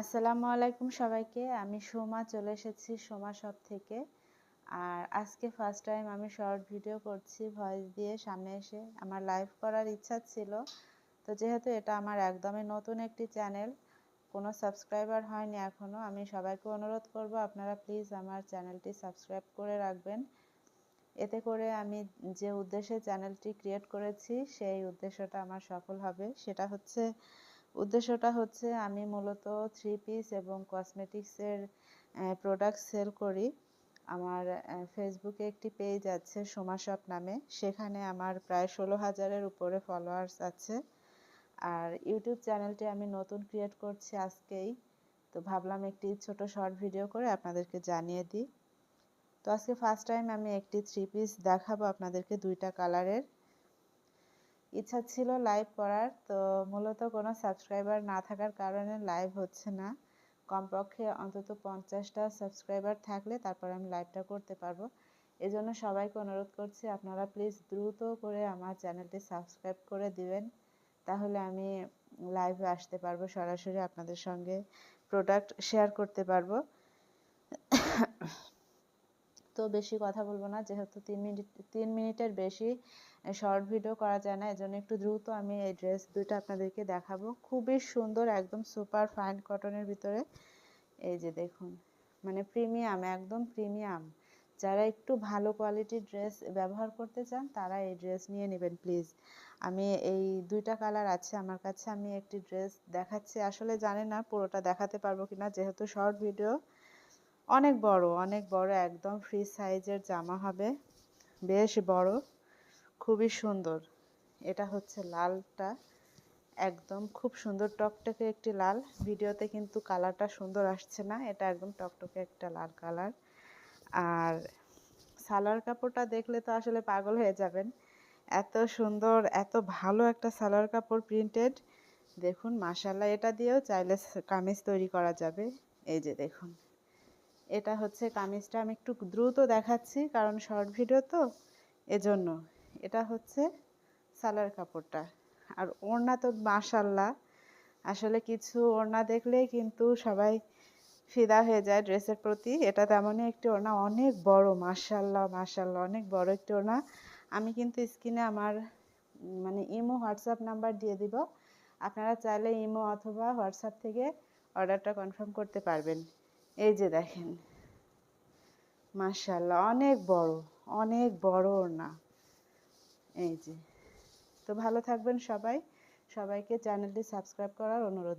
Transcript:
আসসালামু আলাইকুম সবাইকে। আমি সোমা, চলে এসেছি সোমা শপ থেকে। আর আজকে ফার্স্ট টাইম আমি শর্ট ভিডিও করছি ভয়েস দিয়ে সামনে এসে। আমার লাইভ করার ইচ্ছা ছিল। তো যেহেতু এটা আমার একদমই নতুন একটি চ্যানেল কোনো সাবস্ক্রাইবার হয়নি এখনও আমি সবাইকে অনুরোধ করব আপনারা প্লিজ আমার চ্যানেলটি সাবস্ক্রাইব করে রাখবেন। এতে করে আমি যে উদ্দেশ্যে চ্যানেলটি ক্রিয়েট করেছি, সেই উদ্দেশ্যটা আমার সফল হবে। সেটা হচ্ছে উদ্দেশ্যটা হচ্ছে আমি মূলত থ্রি পিস এবং কসমেটিক্সের প্রোডাক্ট সেল করি। আমার ফেসবুকে একটি পেজ আছে সোমা শপ নামে। সেখানে আমার প্রায় ষোলো হাজারের উপরে ফলোয়ার্স আছে। আর ইউটিউব চ্যানেলটি আমি নতুন ক্রিয়েট করছি আজকেই। তো ভাবলাম একটি ছোট শর্ট ভিডিও করে আপনাদেরকে জানিয়ে দিই। তো আজকে ফার্স্ট টাইম আমি একটি থ্রি পিস দেখাবো আপনাদেরকে দুইটা কালারের ইচ্ছা ছিল লাইভ করার। তো মূলত কোনো সাবস্ক্রাইবার না থাকার কারণে লাইভ হচ্ছে না। কমপক্ষে অন্তত পঞ্চাশটা সাবস্ক্রাইবার থাকলে তারপর আমি লাইভটা করতে পারব। এজন্য সবাইকে অনুরোধ করছি, আপনারা প্লিজ দ্রুত করে আমার চ্যানেলটি সাবস্ক্রাইব করে দিবেন। তাহলে আমি লাইভে আসতে পারব, সরাসরি আপনাদের সঙ্গে প্রোডাক্ট শেয়ার করতে পারব। তো বেশি কথা বলব না। যেহেতু তিন মিনিট, তিন মিনিটের বেশি শর্ট ভিডিও করা যায় না, এজন্য একটু দ্রুত আমি এই ড্রেস দুইটা আপনাদেরকে দেখাবো। খুবই সুন্দর, একদম সুপার ফাইন কটনের ভিতরে। এই যে দেখুন মানে প্রিমিয়াম একদম প্রিমিয়াম যারা একটু ভালো কোয়ালিটির ড্রেস ব্যবহার করতে চান, তারা এই ড্রেস নিয়ে নেবেন প্লিজ আমি এই দুইটা কালার আছে, আমার কাছে আমি একটি ড্রেস দেখাচ্ছি। আসলে জানি না পুরোটা দেখাতে পারব কিনা, যেহেতু শর্ট ভিডিও অনেক বড় অনেক বড়, একদম ফ্রি সাইজের জামা হবে। বেশ বড়, খুবই সুন্দর। এটা হচ্ছে লালটা, একদম খুব সুন্দর টকটকে একটি লাল। ভিডিওতে কিন্তু কালারটা সুন্দর আসছে না, এটা একদম টকটকে একটা লাল কালার। আর সালোয়ার কাপড়টা দেখলে তো আসলে পাগল হয়ে যাবেন। এত সুন্দর, এত ভালো একটা সালোয়ার কাপড় প্রিন্টেড দেখুন মাসাল্লাহ এটা দিয়েও চাইলে কামিজ তৈরি করা যাবে। এই যে দেখুন। এটা হচ্ছে কামিজটা আমি একটু দ্রুত দেখাচ্ছি, কারণ শর্ট ভিডিও তো, এজন্য। এটা হচ্ছে সালার কাপড়টা। আর ওড়না তো মাশাল্লাহ আসলে কিছু ওড়না দেখলেই কিন্তু সবাই ফিদা হয়ে যায় ড্রেসের প্রতি। এটা তেমনই একটি ওড়না, অনেক বড় মাশাল্লাহ মাশাল্লাহ অনেক বড় একটি ওড়না। আমি কিন্তু স্ক্রিনে আমার মানে ইমো, হোয়াটসঅ্যাপ নাম্বার দিয়ে দিব। আপনারা চাইলে ইমো অথবা হোয়াটসঅ্যাপ থেকে অর্ডারটা কনফার্ম করতে পারবেন। এই যে দেখেন মাশাল্লাহ অনেক বড় অনেক বড় না এই যে, তো ভালো থাকবেন সবাই। সবাইকে চ্যানেলটি সাবস্ক্রাইব করার অনুরোধ